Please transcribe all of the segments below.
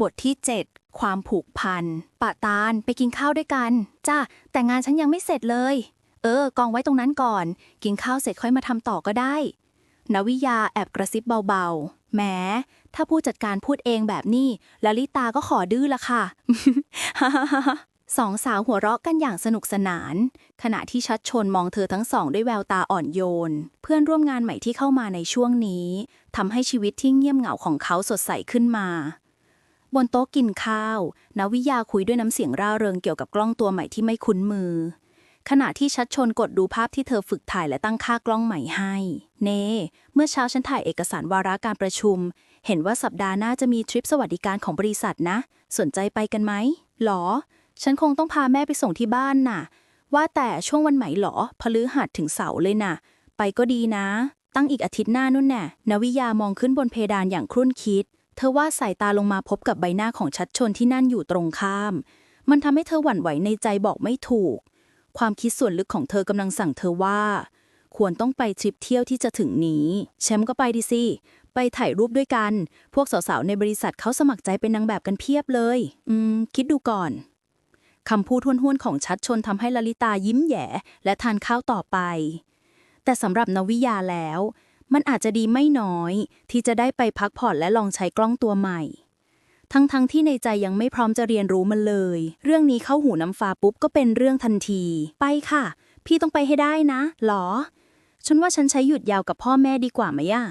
บทที่ 7 ความผูกพันปะตาลไปกินข้าวด้วยกันจ้าแต่งานฉันยังไม่เสร็จเลย เออกองไว้ตรงนั้นก่อน กินข้าวเสร็จค่อยมาทำต่อก็ได้ นวิยาแอบกระซิบเบาๆแหมถ้าผู้จัดการพูดเองแบบนี้ลลิตาก็ขอดื้อละค่ะสองสาวหัวเราะกันอย่างสนุกสนาน ขณะที่ชัดชนมองเธอทั้งสองด้วยแววตาอ่อนโยน เพื่อนร่วมงานใหม่ที่เข้ามาในช่วงนี้ทำให้ชีวิตที่เงียบเหงาของเขาสดใสขึ้นมา บนโต๊ะกินข้าว นวิยาคุยด้วยน้ำเสียงร่าเริงเกี่ยวกับกล้องตัวใหม่ที่ไม่คุ้นมือ ขณะที่ชัดชนกดดูภาพที่เธอฝึกถ่ายและตั้งค่ากล้องใหม่ให้ เน เมื่อเช้าฉันถ่ายเอกสารวาระการประชุม เห็นว่าสัปดาห์หน้าจะมีทริปสวัสดิการของบริษัทนะ สนใจไปกันไหมหรอ ฉันคงต้องพาแม่ไปส่งที่บ้านน่ะ ว่าแต่ช่วงวันไหนหรอพฤหัสถึงเสาร์เลยน่ะ ไปก็ดีนะ ตั้งอีกอาทิตย์หน้านู่นแน่นวิยามองขึ้นบนเพดานอย่างครุ่นคิด เธอว่าสายตาลงมาพบกับใบหน้าของชัดชนที่นั่นอยู่ตรงข้าม มันทำให้เธอหวั่นไหวในใจบอกไม่ถูก ความคิดส่วนลึกของเธอกำลังสั่งเธอว่า ควรต้องไปทริปเที่ยวที่จะถึงนี้ แชมป์ก็ไปดิสิไปถ่ายรูปด้วยกัน พวกสาวๆในบริษัทเขาสมัครใจเป็นนางแบบกันเพียบเลย อืม คิดดูก่อนคำพูดห้วนๆของชัดชนทำให้ลลิตายิ้มแย่และทานข้าวต่อไป แต่สำหรับนวิยาแล้ว มันอาจจะดีไม่น้อย ที่จะได้ไปพักผ่อนและลองใช้กล้องตัวใหม่ ทั้งๆทที่ในใจยังไม่พร้อมจะเรียนรู้มันเลย เรื่องนี้เข้าหูน้ำฟ้าปุ๊บก็เป็นเรื่องทันที ไปค่ะ พี่ต้องไปให้ได้นะหรอ ฉันว่าฉันใช้หยุดยาวกับพ่อแม่ดีกว่าไหมอะ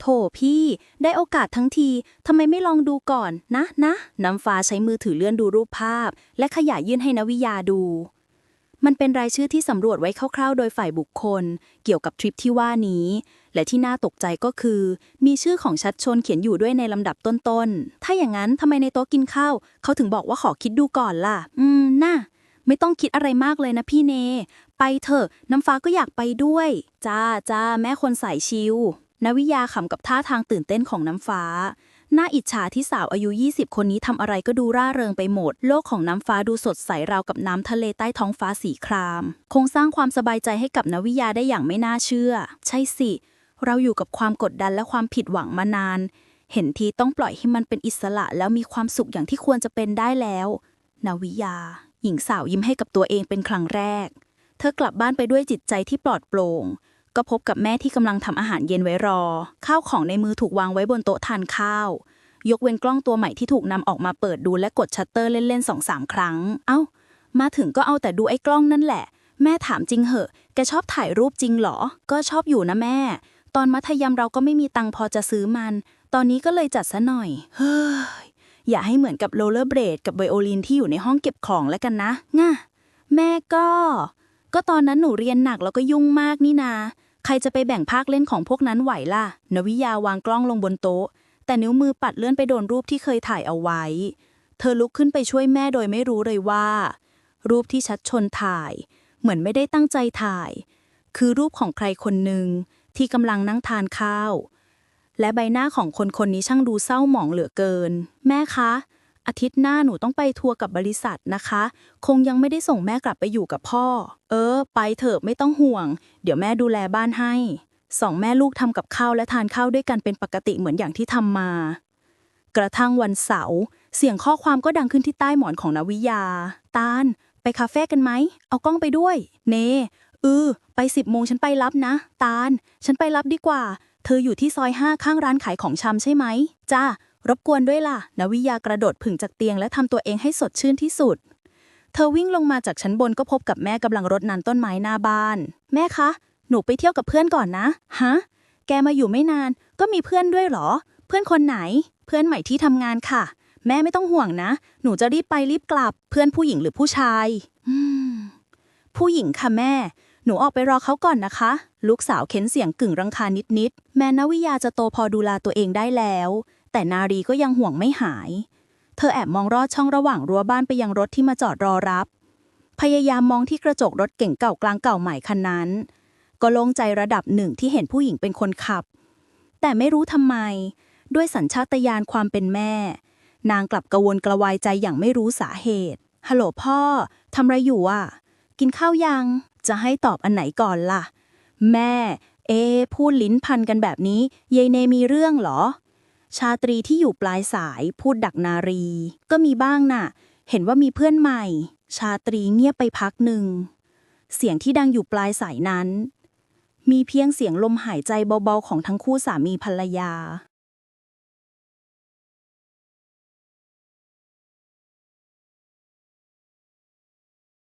โถพี่ ได้โอกาสทั้งทีทำไมไม่ลองดูก่อนนะนะน้ำฟ้าใช้มือถือเลื่อนดูรูปภาพ และขยายยื่นให้นวิยาดู มันเป็นรายชื่อที่สำรวจไว้คร่าวๆ โดยฝ่ายบุคคล เกี่ยวกับทริปที่ว่านี้และที่น่าตกใจก็คือ มีชื่อของชัดชนเขียนอยู่ด้วยในลำดับต้นๆ ถ้าอย่างนั้นทำไมในโต๊ะกินข้าว เขาถึงบอกว่าขอคิดดูก่อนล่ะ อืม น่ะ ไม่ต้องคิดอะไรมากเลยนะพี่เน ไปเถอะ น้ำฟ้าก็อยากไปด้วย จ้าจ้าแม่คนสายชิว นวิยาขำกับท่าทางตื่นเต้นของน้ำฟ้าน่าอิจฉาที่สาวอายุ 20 คนนี้ทำอะไรก็ดูร่าเริงไปหมด โลกของน้ำฟ้าดูสดใสราวกับน้ำทะเลใต้ท้องฟ้าสีคราม คงสร้างความสบายใจให้กับนวิยาได้อย่างไม่น่าเชื่อ ใช่สิ เราอยู่กับความกดดันและความผิดหวังมานาน เห็นทีต้องปล่อยให้มันเป็นอิสระแล้วมีความสุขอย่างที่ควรจะเป็นได้แล้ว นาวิยา หญิงสาวยิ้มให้กับตัวเองเป็นครั้งแรก เธอกลับบ้านไปด้วยจิตใจที่ปลอดโปร่ง ก็พบกับแม่ที่กำลังทำอาหารเย็นไว้รอ ข้าวของในมือถูกวางไว้บนโต๊ะทานข้าว ยกเว้นกล้องตัวใหม่ที่ถูกนำออกมาเปิดดูและกดชัตเตอร์เล่นๆสองสามครั้ง เอ้า มาถึงก็เอาแต่ดูไอ้กล้องนั่นแหละแม่ถามจริงเหอะ แกชอบถ่ายรูปจริงเหรอ ก็ชอบอยู่นะแม่ ตอนมัธยมเราก็ไม่มีตังพอจะซื้อมัน ตอนนี้ก็เลยจัดซะหน่อย เฮ้ย อย่าให้เหมือนกับโรลเลอร์เบรดกับไวโอลินที่อยู่ในห้องเก็บของแล้วกันนะง่ะแม่ก็ ก็ตอนนั้นหนูเรียนหนักแล้วก็ยุ่งมากนี่นา ใครจะไปแบ่งภาคเล่นของพวกนั้นไหวล่ะ นวิยาวางกล้องลงบนโต๊ะ แต่นิ้วมือปัดเลื่อนไปโดนรูปที่เคยถ่ายเอาไว้ เธอลุกขึ้นไปช่วยแม่โดยไม่รู้เลยว่า รูปที่ชัดชนถ่าย เหมือนไม่ได้ตั้งใจถ่าย คือรูปของใครคนหนึ่ง ที่กำลังนั่งทานข้าว และใบหน้าของคนคนนี้ช่างดูเศร้าหมองเหลือเกิน แม่คะ อาทิตย์หน้าหนูต้องไปทัวร์กับบริษัทนะคะ คงยังไม่ได้ส่งแม่กลับไปอยู่กับพ่อ เออ ไปเถอะไม่ต้องห่วง เดี๋ยวแม่ดูแลบ้านให้สองแม่ลูกทำกับข้าวและทานข้าวด้วยกันเป็นปกติเหมือนอย่างที่ทำมา กระทั่งวันเสาร์เสียงข้อความก็ดังขึ้นที่ใต้หมอนของนวิยา ตาล ไปคาเฟ่กันไหม เอากล้องไปด้วย เน เออไปสิบโมงฉันไปรับนะ ตาล ฉันไปรับดีกว่า เธออยู่ที่ซอยห้าข้างร้านขายของชำใช่ไหม จ้ารบกวนด้วยล่ะ นวิยากระโดดผึ่งจากเตียงและทำตัวเองให้สดชื่นที่สุด เธอวิ่งลงมาจากชั้นบนก็พบกับแม่กำลังรดน้ำต้นไม้หน้าบ้าน แม่คะ หนูไปเที่ยวกับเพื่อนก่อนนะ ฮะ แกมาอยู่ไม่นาน ก็มีเพื่อนด้วยเหรอ เพื่อนคนไหน เพื่อนใหม่ที่ทำงานค่ะ แม่ไม่ต้องห่วงนะ หนูจะรีบไปรีบกลับ เพื่อนผู้หญิงหรือผู้ชาย อืม ผู้หญิงค่ะแม่ หนูออกไปรอเขาก่อนนะคะ ลูกสาวเค้นเสียงกึ่งรังคานิดๆ แม้นวิยาจะโตพอดูแลตัวเองได้แล้ว แต่นารีก็ยังห่วงไม่หาย เธอแอบมองรอดช่องระหว่างรั้วบ้านไปยังรถที่มาจอดรอรับ พยายามมองที่กระจกรถเก่งเก่ากลางเก่าใหม่คันนั้น ก็โล่งใจระดับหนึ่งที่เห็นผู้หญิงเป็นคนขับ แต่ไม่รู้ทำไม ด้วยสัญชาตญาณความเป็นแม่ นางกลับกระวนกระวายใจอย่างไม่รู้สาเหตุฮัลโหลพ่อทำไรอยู่อะ กินข้าวยัง จะให้ตอบอันไหนก่อนล่ะ แม่ เอ พูดลิ้นพันกันแบบนี้ยยเนมีเรื่องเหรอ ชาตรีที่อยู่ปลายสายพูดดักนารี ก็มีบ้างน่ะ เห็นว่ามีเพื่อนใหม่ ชาตรีเงียบไปพักหนึ่ง เสียงที่ดังอยู่ปลายสายนั้น มีเพียงเสียงลมหายใจเบาๆของทั้งคู่สามีภรรยา